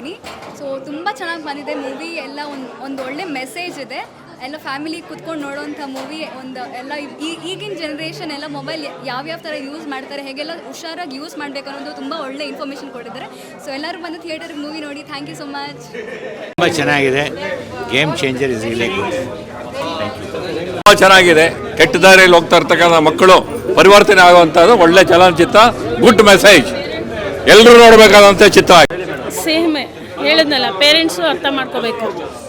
ಇದ್ದೀನಿ ಸೊ ತುಂಬ ಚೆನ್ನಾಗಿ ಬಂದಿದೆ ಮೂವಿ ಎಲ್ಲ ಒಂದು ಒಂದು ಒಳ್ಳೆ ಮೆಸೇಜ್ ಇದೆ. ಎಲ್ಲ ಫ್ಯಾಮಿಲಿ ಕುತ್ಕೊಂಡು ನೋಡೋವಂಥ ಮೂವಿ ಒಂದು ಎಲ್ಲ ಈಗಿನ ಜನ್ರೇಷನ್ ಎಲ್ಲ ಮೊಬೈಲ್ ಯಾವ್ಯಾವ ಥರ ಯೂಸ್ ಮಾಡ್ತಾರೆ, ಹೇಗೆಲ್ಲ ಹುಷಾರಾಗಿ ಯೂಸ್ ಮಾಡಬೇಕು ಅನ್ನೋದು ತುಂಬ ಒಳ್ಳೆ ಇನ್ಫಾರ್ಮೇಷನ್ ಕೊಟ್ಟಿದ್ದಾರೆ. ಸೊ ಎಲ್ಲರೂ ಬಂದು ಥಿಯೇಟರ್ ಮೂವಿ ನೋಡಿ. ಥ್ಯಾಂಕ್ ಯು ಸೊ ಮಚ್ ತುಂಬ ಚೆನ್ನಾಗಿದೆ. ಗೇಮ್ ಚೇಂಜರ್ ಇಸ್ ತುಂಬ ಚೆನ್ನಾಗಿದೆ. ಕೆಟ್ಟ ದಾರಿಯಲ್ಲಿ ಹೋಗ್ತಾ ಇರ್ತಕ್ಕಂಥ ಮಕ್ಕಳು ಪರಿವರ್ತನೆ ಆಗುವಂಥದ್ದು ಒಳ್ಳೆ ಚಲನಚಿತ್ರ ಗುಡ್ ಮೆಸೇಜ್ ಎಲ್ಲರೂ ನೋಡಬೇಕಾದಂಥ ಚಿತ್ರ. ಸೇಮ್ ಹೇಳಿದ್ನಲ್ಲ ಪೇರೆಂಟ್ಸು ಅರ್ಥ ಮಾಡ್ಕೋಬೇಕು.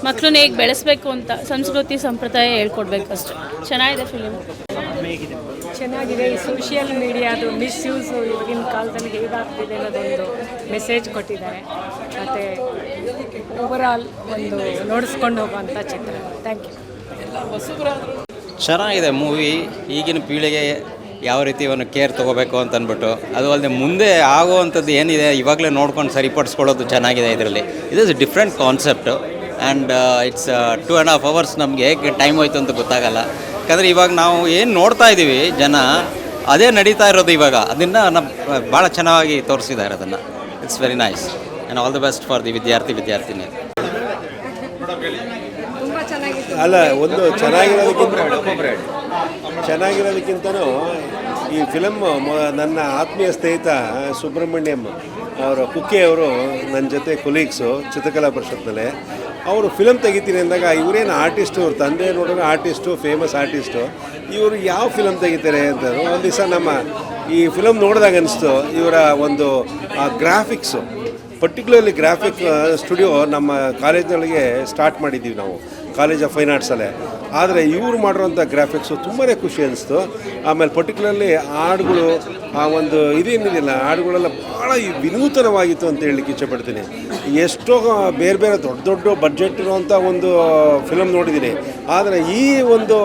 ಮಕ್ಕಳನ್ನ ಹೇಗೆ ಬೆಳೆಸಬೇಕು ಅಂತ ಸಂಸ್ಕೃತಿ ಸಂಪ್ರದಾಯ ಹೇಳ್ಕೊಡ್ಬೇಕು ಅಷ್ಟೆ ಚೆನ್ನಾಗಿದೆ ಫಿಲಿಮ್ ಚೆನ್ನಾಗಿದೆ. ಈ ಸೋಷಿಯಲ್ ಮೀಡಿಯಾದು ಮಿಸ್ಯೂಸು ಇವಾಗಿನ ಕಾಲದಲ್ಲಿ ಹೇಗಾಗ್ತಿದೆ ಅನ್ನೋದೊಂದು ಮೆಸೇಜ್ ಕೊಟ್ಟಿದ್ದಾರೆ. ಮತ್ತು ಓವರಾಲ್ ಒಂದು ನೋಡಿಸ್ಕೊಂಡು ಹೋಗುವಂಥ ಚಿತ್ರ ಥ್ಯಾಂಕ್ ಯು ಚೆನ್ನಾಗಿದೆ ಮೂವಿ ಈಗಿನ ಪೀಳಿಗೆ ಯಾವ ರೀತಿ ಒಂದು ಕೇರ್ ತೊಗೋಬೇಕು ಅಂತ ಅಂದ್ಬಿಟ್ಟು ಅದು ಅಲ್ಲದೆ ಮುಂದೆ ಆಗುವಂಥದ್ದು ಏನಿದೆ ಇವಾಗಲೇ ನೋಡ್ಕೊಂಡು ಸರಿಪಡಿಸ್ಕೊಳ್ಳೋದು ಚೆನ್ನಾಗಿದೆ ಇದರಲ್ಲಿ. ಇದು is different concept and it's two and half hours ನಮಗೆ ಹೇಗೆ ಟೈಮ್ ಹೋಯ್ತು ಅಂತ ಗೊತ್ತಾಗಲ್ಲ. ಯಾಕಂದರೆ ಇವಾಗ ನಾವು ಏನು ನೋಡ್ತಾ ಇದ್ದೀವಿ ಜನ ಅದೇ ನಡೀತಾ ಇರೋದು ಇವಾಗ. ಅದನ್ನು ನಮ್ಮ ಭಾಳ ಚೆನ್ನಾಗಿ ತೋರಿಸಿದ್ದಾರೆ ಅದನ್ನು. It's very nice and all the best for the ವಿದ್ಯಾರ್ಥಿ ವಿದ್ಯಾರ್ಥಿನಿ. ಅಲ್ಲ ಒಂದು ಚೆನ್ನಾಗಿರೋದಕ್ಕಿಂತ ಚೆನ್ನಾಗಿರೋದಕ್ಕಿಂತನೂ ಈ ಫಿಲಮ್ ನನ್ನ ಆತ್ಮೀಯ ಸ್ನೇಹಿತ ಸುಬ್ರಹ್ಮಣ್ಯಂ ಅವರ ಕುಕ್ಕೆ ಅವರು ನನ್ನ ಜೊತೆ ಕೊಲೀಗ್ಸು ಚಿತ್ರಕಲಾ ಪರಿಷತ್ನಲ್ಲಿ, ಅವರು ಫಿಲಮ್ ತೆಗಿತೀನಿ ಅಂದಾಗ ಇವರೇನು ಆರ್ಟಿಸ್ಟು ಅವ್ರ ತಂದೆ ನೋಡಿದ್ರೆ ಆರ್ಟಿಸ್ಟು ಫೇಮಸ್ ಆರ್ಟಿಸ್ಟು ಇವರು ಯಾವ ಫಿಲಮ್ ತೆಗಿತಾರೆ ಅಂತ ಒಂದು ದಿವಸ ನಮ್ಮ ಈ ಫಿಲಮ್ ನೋಡಿದಾಗ ಅನಿಸ್ತು, ಇವರ ಒಂದು ಗ್ರಾಫಿಕ್ಸು ಪರ್ಟಿಕ್ಯುಲರ್ಲಿ ಗ್ರಾಫಿಕ್ ಸ್ಟುಡಿಯೋ ನಮ್ಮ ಕಾಲೇಜ್ನೊಳಗೆ ಸ್ಟಾರ್ಟ್ ಮಾಡಿದ್ದೀವಿ ನಾವು. ಕಾಲೇಜ್ ಆಫ್ ಫೈನ್ ಆರ್ಟ್ಸಲ್ಲೇ ಆದರೆ ಇವ್ರು ಮಾಡಿರೋಂಥ ಗ್ರಾಫಿಕ್ಸು ತುಂಬಾ ಖುಷಿ ಅನಿಸ್ತು. ಆಮೇಲೆ ಪರ್ಟಿಕ್ಯುಲರ್ಲಿ ಹಾಡುಗಳು, ಆ ಒಂದು ಇದೇನಿದೆಯಲ್ಲ ಹಾಡುಗಳೆಲ್ಲ ಭಾಳ ವಿನೂತನವಾಗಿತ್ತು ಅಂತ ಹೇಳಲಿಕ್ಕೆ ಇಚ್ಛೆಪಡ್ತೀನಿ ಎಷ್ಟೋ ಬೇರೆ ಬೇರೆ ದೊಡ್ಡ ದೊಡ್ಡ ಬಡ್ಜೆಟ್ ಇರುವಂಥ ಒಂದು ಫಿಲಮ್ ನೋಡಿದ್ದೀನಿ. ಆದರೆ ಈ ಒಂದು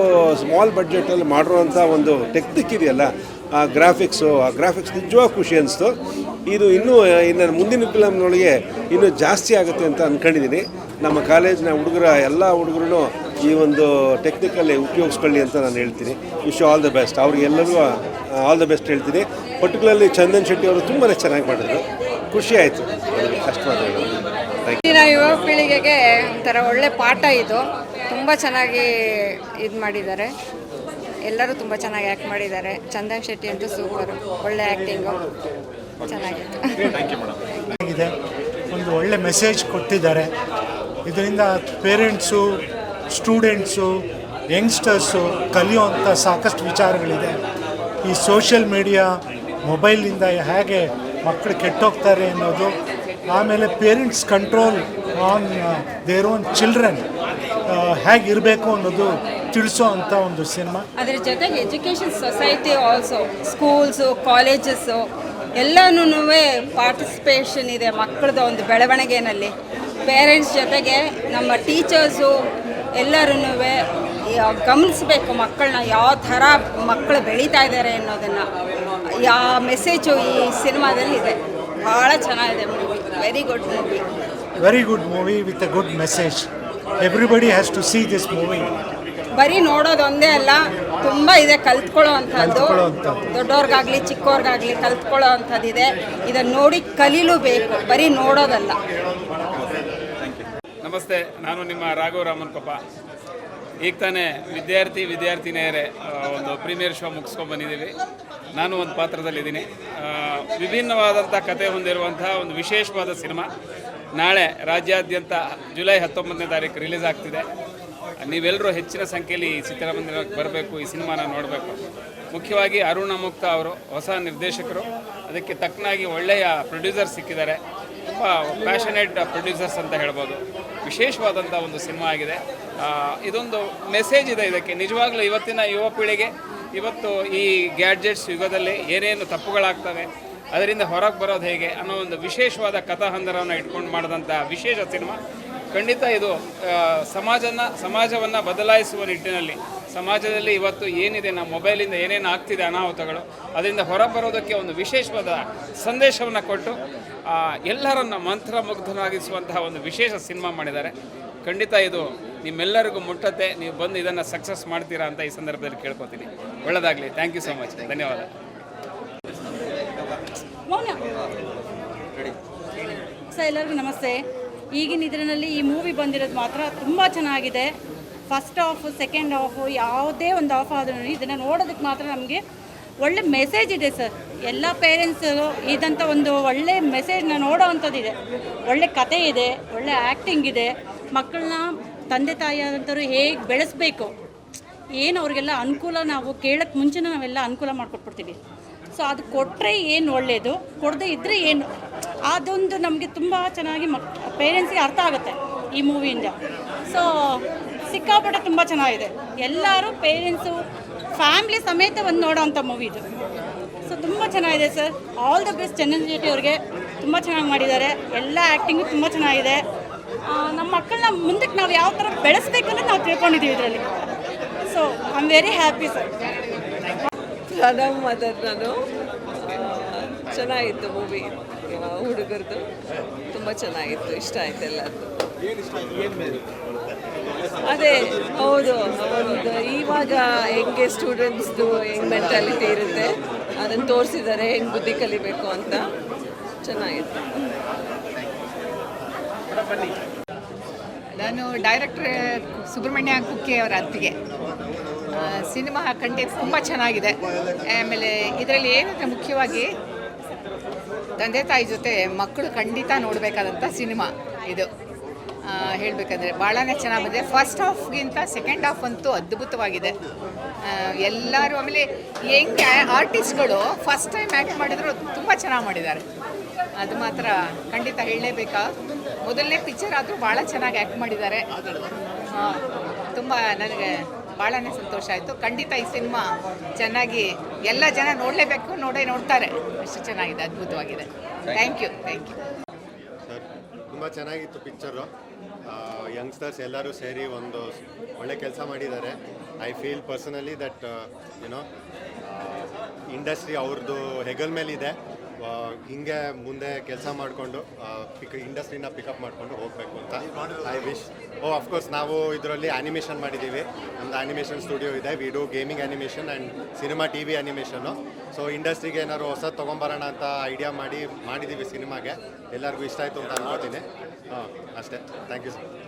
ಸ್ಮಾಲ್ ಬಡ್ಜೆಟಲ್ಲಿ ಮಾಡಿರೋಂಥ ಒಂದು ಟೆಕ್ನಿಕ್ ಇದೆಯಲ್ಲ, ಆ ಗ್ರಾಫಿಕ್ಸು ಆ ಗ್ರಾಫಿಕ್ಸ್ ನಿಜವಾಗ ಖುಷಿ ಅನಿಸ್ತು. ಇದು ಇನ್ನೂ, ಇನ್ನು ಮುಂದಿನ ಫಿಲಮ್ನೊಳಗೆ ಇನ್ನೂ ಜಾಸ್ತಿ ಆಗುತ್ತೆ ಅಂತ ಅಂದ್ಕೊಂಡಿದ್ದೀನಿ ನಮ್ಮ ಕಾಲೇಜಿನ ಹುಡುಗರ ಎಲ್ಲ ಹುಡುಗರು ಈ ಒಂದು ಟೆಕ್ನಿಕಲ್ಲಿ ಉಪಯೋಗಿಸ್ಕೊಳ್ಳಿ ಅಂತ ನಾನು ಹೇಳ್ತೀನಿ. ವಿಶ್ ಆಲ್ ದ ಬೆಸ್ಟ್ ಅವ್ರಿಗೆಲ್ಲರಿಗೂ ಆಲ್ ದ ಬೆಸ್ಟ್ ಹೇಳ್ತೀನಿ. ಪರ್ಟಿಕ್ಯುಲರ್ಲಿ ಚಂದನ್ ಶೆಟ್ಟಿ ಅವರು ತುಂಬಾ ಚೆನ್ನಾಗಿ ಮಾಡಿದ್ರು. ಖುಷಿ ಆಯಿತು. ಅಷ್ಟು. ಇಂದಿನ ಯುವ ಪೀಳಿಗೆಗೆ ಒಂಥರ ಒಳ್ಳೆ ಪಾಠ ಇದು. ತುಂಬ ಚೆನ್ನಾಗಿ ಇದು ಮಾಡಿದ್ದಾರೆ. ಎಲ್ಲರೂ ತುಂಬ ಚೆನ್ನಾಗಿ ಆ್ಯಕ್ಟ್ ಮಾಡಿದ್ದಾರೆ. ಚಂದನ್ ಶೆಟ್ಟಿ ಅಂತೂ ಸೂಪರ್ ಒಳ್ಳೆ ಆ್ಯಕ್ಟಿಂಗು ಚೆನ್ನಾಗಿತ್ತು. ಒಂದು ಒಳ್ಳೆ ಮೆಸೇಜ್ ಕೊಟ್ಟಿದ್ದಾರೆ. ಇದರಿಂದ ಪೇರೆಂಟ್ಸು, ಸ್ಟೂಡೆಂಟ್ಸು, ಯಂಗ್ಸ್ಟರ್ಸು ಕಲಿಯುವಂಥ ಸಾಕಷ್ಟು ವಿಚಾರಗಳಿದೆ. ಈ ಸೋಷಿಯಲ್ ಮೀಡಿಯಾ ಮೊಬೈಲಿಂದ ಹೇಗೆ ಮಕ್ಕಳು ಕೆಟ್ಟೋಗ್ತಾರೆ ಅನ್ನೋದು, ಆಮೇಲೆ parents control on their own children ಹೇಗಿರಬೇಕು ಅನ್ನೋದು ತಿಳಿಸೋ ಅಂತ ಒಂದು ಸಿನಿಮಾ. ಅದರ ಜೊತೆಗೆ education society also, schools, colleges ಎಲ್ಲನೂ ಪಾರ್ಟಿಸಿಪೇಷನ್ ಇದೆ ಮಕ್ಕಳದ ಒಂದು ಬೆಳವಣಿಗೆನಲ್ಲಿ. ಪೇರೆಂಟ್ಸ್ ಜೊತೆಗೆ ನಮ್ಮ ಟೀಚರ್ಸು ಎಲ್ಲರೂ ಗಮನಿಸಬೇಕು ಮಕ್ಕಳನ್ನ ಯಾವ ಥರ ಮಕ್ಕಳು ಬೆಳೀತಾ ಇದ್ದಾರೆ ಅನ್ನೋದನ್ನು. ಯಾವ ಮೆಸೇಜು ಈ ಸಿನಿಮಾದಲ್ಲಿ ಇದೆ ಭಾಳ ಚೆನ್ನಾಗಿದೆ movie very good movie very good movie with a good message everybody has to see this movie ಬರೀ ನೋಡೋದೊಂದೇ ಅಲ್ಲ ತುಂಬ ಇದೆ ಕಲ್ತ್ಕೊಳ್ಳೋ ಅಂಥದ್ದು. ದೊಡ್ಡವ್ರಿಗಾಗಲಿ ಚಿಕ್ಕವ್ರಿಗಾಗಲಿ ಕಲ್ತ್ಕೊಳ್ಳೋ ಅಂಥದ್ದಿದೆ. ಇದನ್ನು ನೋಡಿ ಕಲೀಲೂಬೇಕು ಬರೀ ನೋಡೋದಲ್ಲ. ನಮಸ್ತೆ, ನಾನು ನಿಮ್ಮ ರಾಘವ ರಾಮನ್ ಕೊಪ್ಪ ಈಗ ತಾನೇ ವಿದ್ಯಾರ್ಥಿ, ವಿದ್ಯಾರ್ಥಿನಿಯರೇ ಒಂದು ಪ್ರೀಮಿಯರ್ ಶೋ ಮುಗಿಸ್ಕೊಂಡು ಬಂದಿದ್ದೀವಿ. ನಾನು ಒಂದು ಪಾತ್ರದಲ್ಲಿದ್ದೀನಿ. ವಿಭಿನ್ನವಾದಂಥ ಕತೆ ಹೊಂದಿರುವಂತಹ ಒಂದು ವಿಶೇಷವಾದ ಸಿನಿಮಾ. ನಾಳೆ ರಾಜ್ಯಾದ್ಯಂತ ಜುಲೈ ಹತ್ತೊಂಬತ್ತನೇ ತಾರೀಕು ರಿಲೀಸ್ ಆಗ್ತಿದೆ. ನೀವೆಲ್ಲರೂ ಹೆಚ್ಚಿನ ಸಂಖ್ಯೆಯಲ್ಲಿ ಈ ಚಿತ್ರಮಂದಿರಕ್ಕೆ ಬರಬೇಕು, ಈ ಸಿನಿಮಾನ ನೋಡಬೇಕು. ಮುಖ್ಯವಾಗಿ ಅರುಣ ಮುಕ್ತ ಅವರು, ಹೊಸ ನಿರ್ದೇಶಕರು. ಅದಕ್ಕೆ ತಕ್ಕನಾಗಿ ಒಳ್ಳೆಯ ಪ್ರೊಡ್ಯೂಸರ್ ಸಿಕ್ಕಿದ್ದಾರೆ. ತುಂಬ ಪ್ಯಾಷನೇಟ್ ಪ್ರೊಡ್ಯೂಸರ್ಸ್ ಅಂತ ಹೇಳ್ಬೋದು. ವಿಶೇಷವಾದಂಥ ಒಂದು ಸಿನಿಮಾ ಆಗಿದೆ. ಇದೊಂದು ಮೆಸೇಜ್ ಇದೆ ಇದಕ್ಕೆ. ನಿಜವಾಗ್ಲೂ ಇವತ್ತಿನ ಯುವ ಪೀಳಿಗೆ, ಇವತ್ತು ಈ ಗ್ಯಾಡ್ಜೆಟ್ಸ್ ಯುಗದಲ್ಲಿ ಏನೇನು ತಪ್ಪುಗಳಾಗ್ತವೆ, ಅದರಿಂದ ಹೊರಗೆ ಬರೋದು ಹೇಗೆ ಅನ್ನೋ ಒಂದು ವಿಶೇಷವಾದ ಕಥಾಹಂದರವನ್ನು ಇಟ್ಕೊಂಡು ಮಾಡಿದಂಥ ವಿಶೇಷ ಸಿನಿಮಾ. ಖಂಡಿತ ಇದು ಸಮಾಜನ, ಸಮಾಜವನ್ನು ಬದಲಾಯಿಸುವ ನಿಟ್ಟಿನಲ್ಲಿ ಸಮಾಜದಲ್ಲಿ ಇವತ್ತು ಏನಿದೆ ನಮ್ಮ ಮೊಬೈಲಿಂದ ಏನೇನು ಆಗ್ತಿದೆ ಅನಾಹುತಗಳು ಅದರಿಂದ ಹೊರಬರೋದಕ್ಕೆ ಒಂದು ವಿಶೇಷವಾದ ಸಂದೇಶವನ್ನು ಕೊಟ್ಟು ಎಲ್ಲರನ್ನು ಎಲ್ಲರನ್ನ ಮಂತ್ರಮುಗ್ಧನಾಗಿಸುವಂತಹ ಒಂದು ವಿಶೇಷ ಸಿನಿಮಾ ಮಾಡಿದ್ದಾರೆ. ಖಂಡಿತ ಇದು ನಿಮ್ಮೆಲ್ಲರಿಗೂ ಮುಟ್ಟತ್ತೆ. ನೀವು ಬಂದು ಇದನ್ನು ಸಕ್ಸಸ್ ಮಾಡ್ತೀರಾ ಅಂತ ಈ ಸಂದರ್ಭದಲ್ಲಿ ಕೇಳ್ಕೊತೀನಿ. ಒಳ್ಳೇದಾಗಲಿ. ಥ್ಯಾಂಕ್ ಯು ಸೊ ಮಚ್ ಧನ್ಯವಾದ. ಸರ್ ಎಲ್ಲರಿಗೂ ನಮಸ್ತೆ. ಈಗಿನ ಇದರಲ್ಲಿ ಈ ಮೂವಿ ಬಂದಿರೋದು ಮಾತ್ರ ತುಂಬ ಚೆನ್ನಾಗಿದೆ. ಫಸ್ಟ್ ಆಫ್ ಸೆಕೆಂಡ್ ಹಾಫು ಯಾವುದೇ ಒಂದು ಆಫ್ ಆದರೂ ಇದನ್ನು ನೋಡೋದಕ್ಕೆ ಮಾತ್ರ ನಮಗೆ ಒಳ್ಳೆ ಮೆಸೇಜ್ ಇದೆ ಸರ್ ಎಲ್ಲ ಪೇರೆಂಟ್ಸು ಇದಂಥ ಒಂದು ಒಳ್ಳೆ ಮೆಸೇಜ್ನ ನೋಡೋ ಅಂಥದ್ದಿದೆ ಒಳ್ಳೆ ಕತೆ ಇದೆ, ಒಳ್ಳೆ ಆ್ಯಕ್ಟಿಂಗ್ ಇದೆ. ಮಕ್ಕಳನ್ನ ತಂದೆ ತಾಯಿಯಾದಂಥವ್ರು ಹೇಗೆ ಬೆಳೆಸಬೇಕು? ಏನು ಅವ್ರಿಗೆಲ್ಲ ಅನುಕೂಲ ನಾವು ಕೇಳೋಕ್ಕೆ ಮುಂಚೆನೇ ನಾವೆಲ್ಲ ಅನುಕೂಲ ಮಾಡಿಕೊಟ್ಬಿಡ್ತೀವಿ. ಸೊ ಅದು ಕೊಟ್ಟರೆ ಏನು ಒಳ್ಳೆಯದು ಕೊಡದೇ ಇದ್ದರೆ ಏನು? ಅದೊಂದು ನಮಗೆ ತುಂಬ ಚೆನ್ನಾಗಿ ಮಕ್ ಪೇರೆಂಟ್ಸಿಗೆ ಅರ್ಥ ಆಗುತ್ತೆ ಈ ಮೂವಿಯಿಂದ ಸೊ ಸಿಕ್ಕಾಪಟ್ಟೆ ತುಂಬ ಚೆನ್ನಾಗಿದೆ. ಎಲ್ಲರೂ ಪೇರೆಂಟ್ಸು ಫ್ಯಾಮ್ಲಿ ಸಮೇತ ಒಂದು ನೋಡೋವಂಥ ಮೂವಿ ಇದು. ಸೊ ತುಂಬ ಚೆನ್ನಾಗಿದೆ sir all the best Chandan ಅವ್ರಿಗೆ. ತುಂಬ ಚೆನ್ನಾಗಿ ಮಾಡಿದ್ದಾರೆ. ಎಲ್ಲ ಆ್ಯಕ್ಟಿಂಗು ತುಂಬ ಚೆನ್ನಾಗಿದೆ. ನಮ್ಮ ಮಕ್ಕಳನ್ನ ಮುಂದಕ್ಕೆ ನಾವು ಯಾವ ಥರ ಬೆಳೆಸ್ಬೇಕು ಅಂತ ನಾವು ತಿಳ್ಕೊಂಡಿದ್ದೀವಿ ಇದರಲ್ಲಿ. So I am very happy sir Pranav mother ನಾನು. ಚೆನ್ನಾಗಿತ್ತು ಮೂವಿ ಹುಡುಗರದು. ತುಂಬ ಚೆನ್ನಾಗಿತ್ತು. ಇಷ್ಟ ಆಯ್ತು ಎಲ್ಲರದು ಅದೇ, ಹೌದು ಒಂದು ಇವಾಗ ಹೆಂಗೆ ಸ್ಟೂಡೆಂಟ್ಸ್ದು ಹೆಂಗೆ ಮೆಂಟಾಲಿಟಿ ಇರುತ್ತೆ ಅದನ್ನು ತೋರಿಸಿದ್ದಾರೆ ಹೆಂಗೆ ಬುದ್ಧಿ ಕಲಿಬೇಕು ಅಂತ. ಚೆನ್ನಾಗಿತ್ತು ನಾನು ಡೈರೆಕ್ಟ್ರ್ ಸುಬ್ರಹ್ಮಣ್ಯ ಕುಕ್ಕೆ ಅವರ ಅತ್ತಿಗೆ. ಸಿನಿಮಾ ಕಂಟೆಂಟ್ ತುಂಬ ಚೆನ್ನಾಗಿದೆ. ಆಮೇಲೆ ಇದರಲ್ಲಿ ಏನಂದರೆ ಮುಖ್ಯವಾಗಿ ತಂದೆ ತಾಯಿ ಜೊತೆ ಮಕ್ಕಳು ಖಂಡಿತ ನೋಡಬೇಕಾದಂಥ ಸಿನಿಮಾ ಇದು. ಹೇಳಬೇಕಂದ್ರೆ ಭಾಳನೇ ಚೆನ್ನಾಗಿ ಬಂದಿದೆ. ಫಸ್ಟ್ ಹಾಫ್ಗಿಂತ ಸೆಕೆಂಡ್ ಹಾಫ್ ಅಂತೂ ಅದ್ಭುತವಾಗಿದೆ. ಎಲ್ಲರೂ ಆಮೇಲೆ ಹೆಂಗೆ ಆರ್ಟಿಸ್ಟ್ಗಳು ಫಸ್ಟ್ ಟೈಮ್ ಆ್ಯಕ್ಟ್ ಮಾಡಿದ್ರು ತುಂಬ ಚೆನ್ನಾಗಿ ಮಾಡಿದ್ದಾರೆ. ಅದು ಮಾತ್ರ ಖಂಡಿತ ಹೇಳಲೇಬೇಕಾ? ಮೊದಲನೇ ಪಿಕ್ಚರ್ ಆದರೂ ಭಾಳ ಚೆನ್ನಾಗಿ ಆ್ಯಕ್ಟ್ ಮಾಡಿದ್ದಾರೆ. ತುಂಬ ನನಗೆ ಭಾಳನೇ ಸಂತೋಷ ಆಯಿತು. ಖಂಡಿತ ಈ ಸಿನಿಮಾ ಚೆನ್ನಾಗಿ ಎಲ್ಲ ಜನ ನೋಡಲೇಬೇಕು, ನೋಡೇ ನೋಡ್ತಾರೆ. ಅಷ್ಟು ಚೆನ್ನಾಗಿದೆ, ಅದ್ಭುತವಾಗಿದೆ. ಥ್ಯಾಂಕ್ ಯು ಥ್ಯಾಂಕ್ ಯು ತುಂಬ ಚೆನ್ನಾಗಿತ್ತು ಪಿಕ್ಚರು ಯಂಗ್ಸ್ಟರ್ಸ್ ಎಲ್ಲರೂ ಸೇರಿ ಒಂದು ಒಳ್ಳೆ ಕೆಲಸ ಮಾಡಿದ್ದಾರೆ. I feel personally that you know industry ಅವ್ರದ್ದು ಹೆಗಲ್ ಮೇಲಿದೆ. ಹಿಂಗೆ ಮುಂದೆ ಕೆಲಸ ಮಾಡಿಕೊಂಡು ಪಿಕ್ ಇಂಡಸ್ಟ್ರಿನ ಪಿಕಪ್ ಮಾಡಿಕೊಂಡು ಹೋಗಬೇಕು ಅಂತ ಐ ವಿಶ್ ಓ ಅಫ್ಕೋರ್ಸ್ ನಾವು ಇದರಲ್ಲಿ ಆ್ಯನಿಮೇಷನ್ ಮಾಡಿದ್ದೀವಿ. ನಮ್ಮದು ಆ್ಯನಿಮೇಷನ್ ಸ್ಟುಡಿಯೋ ಇದೆ. We do gaming animation and cinema T V animation so ಇಂಡಸ್ಟ್ರಿಗೆ ಏನಾದ್ರು ಹೊಸದು ತೊಗೊಂಬರೋಣ ಅಂತ ಐಡಿಯಾ ಮಾಡಿ, ಮಾಡಿದ್ದೀವಿ ಸಿನಿಮಾಗೆ. ಎಲ್ಲರಿಗೂ ಇಷ್ಟ ಆಯಿತು ಅಂತ ಅನ್ಕೋತೀನಿ. ಹಾಂ ಅಷ್ಟೇ ಥ್ಯಾಂಕ್ ಯು ಸರ್